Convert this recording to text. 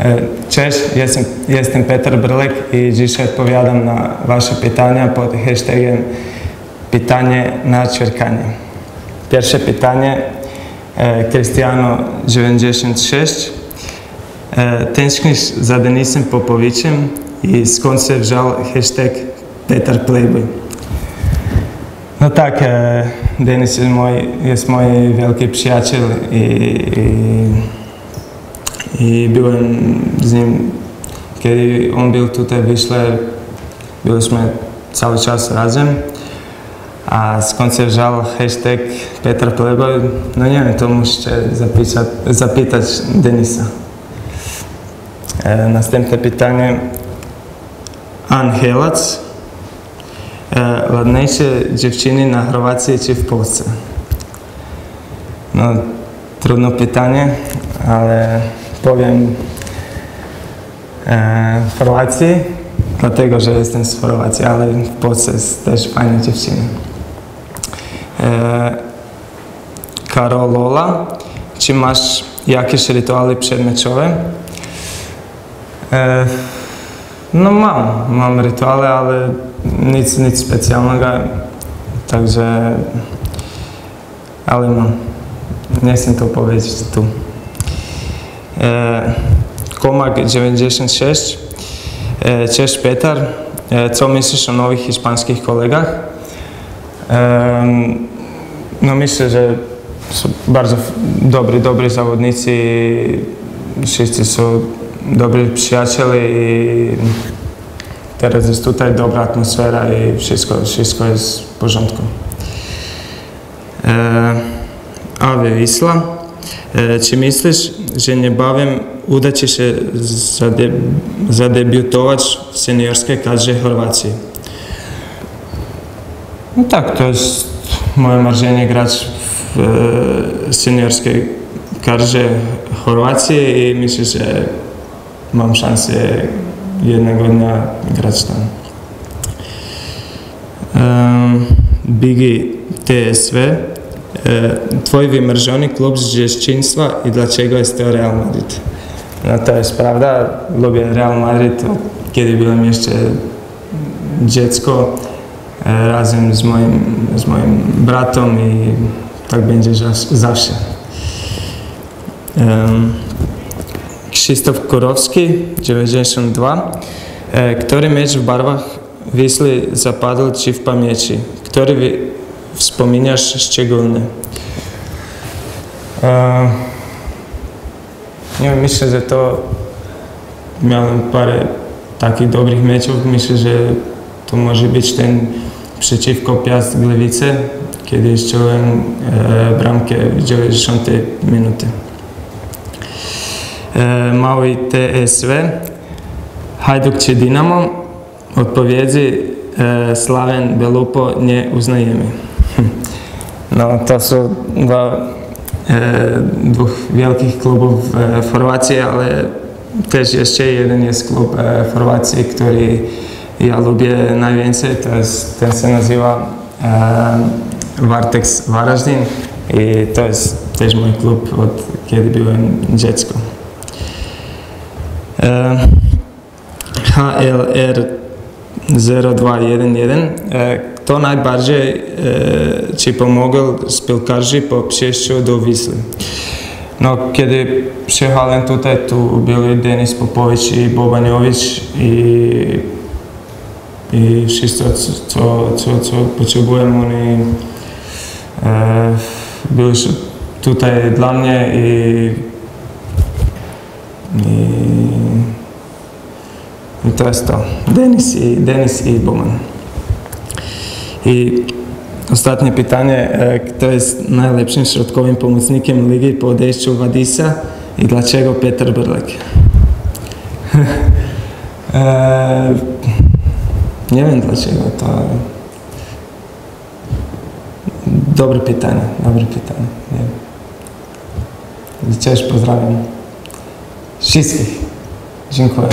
E, Cześć, jestem, jestem Petar Brlek i dzisiaj odpowiadam na Wasze pytania pod hashtagiem pytanie na czerkanie. Pierwsze pytanie, e, Cristiano 96. E, Tęsknisz za Denisem Popowiczem i skąd się wziął hashtag Petar Playboy? No tak, Denis jest mój, jest mój wielki przyjaciel i, i i byłem z nim, kiedy on był tutaj w byliśmy cały czas razem. A skąd się wziął hashtag Petar Playboy? No nie wiem, to musicie zapisać, zapytać Denisa. E, następne pytanie. Angelac. E, ładniejsze dziewczyny na Chorwacji czy w Polsce? No, trudne pytanie, ale powiem e, w Chorwacji, dlatego że jestem z Chorwacji, ale w Polsce jest też fajne dziewczyny. E, Karolola, czy masz jakieś rytuały przedmeczowe? E, no mam, mam rytuały, ale nic, nic specjalnego, także, ale mam. Nie chcę to powiedzieć tu. E, Komak 96. E, Cześć Petar, E, co myślisz o nowych hiszpańskich kolegach? No myślę, że są bardzo dobry, dobry zawodnicy, wszyscy są dobrzy przyjaciele i teraz jest tutaj dobra atmosfera i wszystko, wszystko jest w porządku. Ave Wisla. E, če misliš, že ne bavim, udaći se za, de, za debutovač seniorske kadže Hrvatske? No tak, to je moje marženje igrač v e, seniorske kadže Hrvatske i mislim, že imam šanse jedna godina igrač tamo. Um, Bigi TSV, E, Twój wymarzony klub z dzieciństwa i dlaczego jest to Real Madrid? No to jest prawda, lubię Real Madrid kiedy byłem jeszcze dziecko e, razem z moim, z moim bratem i tak będzie zawsze. Krzysztof Kurowski, 92. E, Który mecz w barwach Wisły zapadł Ci w pamięci? Który wi- wspominasz szczególnie? E, nie wiem, myślę, że to miałem parę takich dobrych meczów. Myślę, że to może być ten przeciwko Piast Gliwice, kiedy strzeliłem e, bramkę w 90 minuty. E, mały TSV, Hajduk czy Dinamo? Odpowiedzi e, Slaven Belupo nie uznajemy. No to są dwa, e, dwóch wielkich klubów e, ale też jeszcze jeden jest klub e, w Chorwacji, który ja lubię najwięcej, to jest, ten się nazywa e, Vartex Varaždin i to jest też mój klub od kiedy byłem dziecko. E, HLR 0211. Kto najbardziej e, Ci pomogł z piłkarzy po przyjściu do Wisły? No, kiedy przyjechałem tutaj, tu byli Denis Popović i Bobanjović i, i wszystko, co, co, co potrzebuję, oni e, byli tutaj dla mnie i, i, i to jest to. Denis i, Denis i Boman. I ostatnie pytanie, e, kto jest najlepszym środkowym pomocnikiem ligi po odejściu Wadisa i dlaczego Peter Brlek? e, nie wiem dlaczego, to dobre pytanie, dobre pytanie. Nie wiem. Cześć, pozdrawiam. Dziękuję.